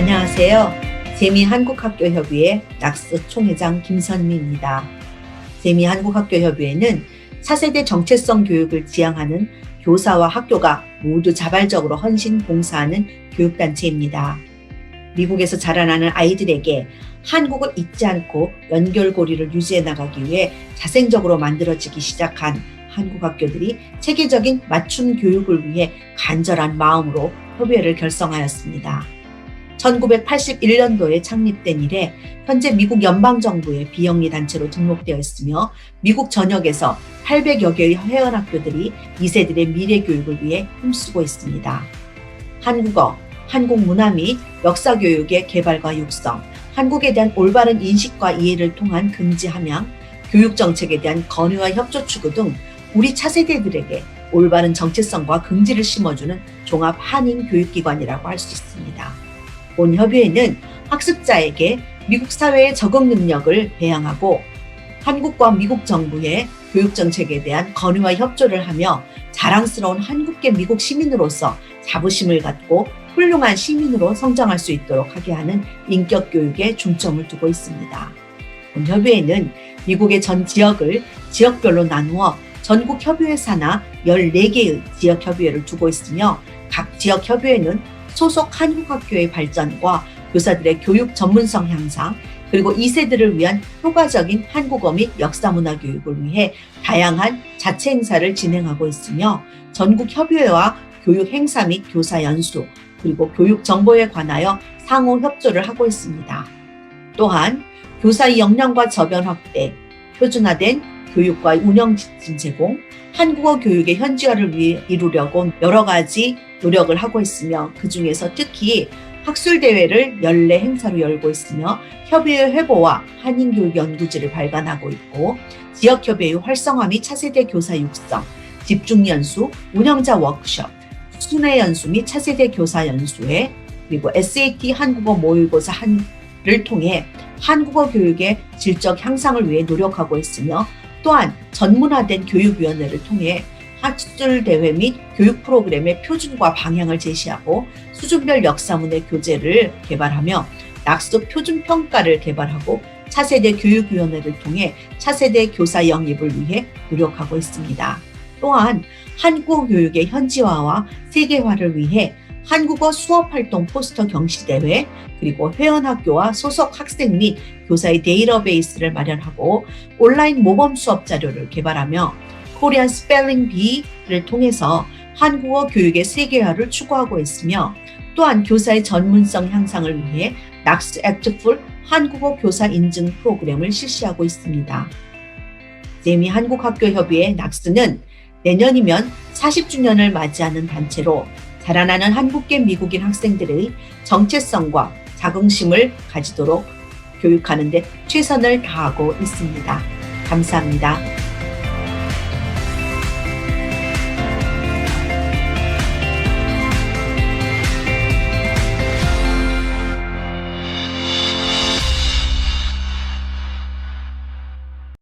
안녕하세요. 재미한국학교협의회 낙스 총회장 김선미입니다. 재미한국학교협의회는 차세대 정체성 교육을 지향하는 교사와 학교가 모두 자발적으로 헌신 봉사하는 교육단체입니다. 미국에서 자라나는 아이들에게 한국을 잊지 않고 연결고리를 유지해 나가기 위해 자생적으로 만들어지기 시작한 한국 학교들이 체계적인 맞춤 교육을 위해 간절한 마음으로 협의회를 결성하였습니다. 1981년도에 창립된 이래 현재 미국 연방정부의 비영리 단체로 등록되어 있으며 미국 전역에서 800여 개의 회원학교들이 2세들의 미래 교육을 위해 힘쓰고 있습니다. 한국어, 한국 문화 및 역사 교육의 개발과 육성, 한국에 대한 올바른 인식과 이해를 통한 금지 함양, 교육 정책에 대한 건의와 협조 추구 등 우리 차세대들에게 올바른 정체성과 긍지를 심어주는 종합 한인 교육기관이라고 할 수 있습니다. 본 협의회는 학습자에게 미국 사회의 적응 능력을 배양하고 한국과 미국 정부의 교육 정책에 대한 건의와 협조를 하며 자랑스러운 한국계 미국 시민으로서 자부심을 갖고 훌륭한 시민으로 성장할 수 있도록 하게 하는 인격 교육에 중점을 두고 있습니다. 본 협의회는 미국의 전 지역을 지역별로 나누어 전국 협의회 산하 14개의 지역 협의회를 두고 있으며 각 지역 협의회는 소속 한국학교의 발전과 교사들의 교육 전문성 향상, 그리고 2세들을 위한 효과적인 한국어 및 역사문화 교육을 위해 다양한 자체 행사를 진행하고 있으며 전국 협의회와 교육 행사 및 교사 연수, 그리고 교육 정보에 관하여 상호 협조를 하고 있습니다. 또한 교사의 역량과 저변 확대, 표준화된 교육과 운영 지침 제공, 한국어 교육의 현지화를 위해 이루려고 여러 가지 노력을 하고 있으며 그 중에서 특히 학술 대회를 연례 행사로 열고 있으며 협의회 회보와 한인교육 연구지를 발간하고 있고 지역 협의회 활성화 및 차세대 교사 육성, 집중 연수, 운영자 워크숍, 순회 연수 및 차세대 교사 연수회 그리고 SAT 한국어 모의고사 한를 통해 한국어 교육의 질적 향상을 위해 노력하고 있으며 또한 전문화된 교육위원회를 통해 학술 대회 및 교육 프로그램의 표준과 방향을 제시하고 수준별 역사문의 교재를 개발하며 낙수 표준 평가를 개발하고 차세대 교육위원회를 통해 차세대 교사 영입을 위해 노력하고 있습니다. 또한 한국어 교육의 현지화와 세계화를 위해 한국어 수업 활동 포스터 경시 대회 그리고 회원학교와 소속 학생 및 교사의 데이터베이스를 마련하고 온라인 모범 수업 자료를 개발하며 코리안 스펠링 비를 통해서 한국어 교육의 세계화를 추구하고 있으며 또한 교사의 전문성 향상을 위해 낙스 액트풀 한국어 교사 인증 프로그램을 실시하고 있습니다. 재미 한국학교협의회 낙스는 내년이면 40주년을 맞이하는 단체로 자라나는 한국계 미국인 학생들의 정체성과 자긍심을 가지도록 교육하는 데 최선을 다하고 있습니다. 감사합니다.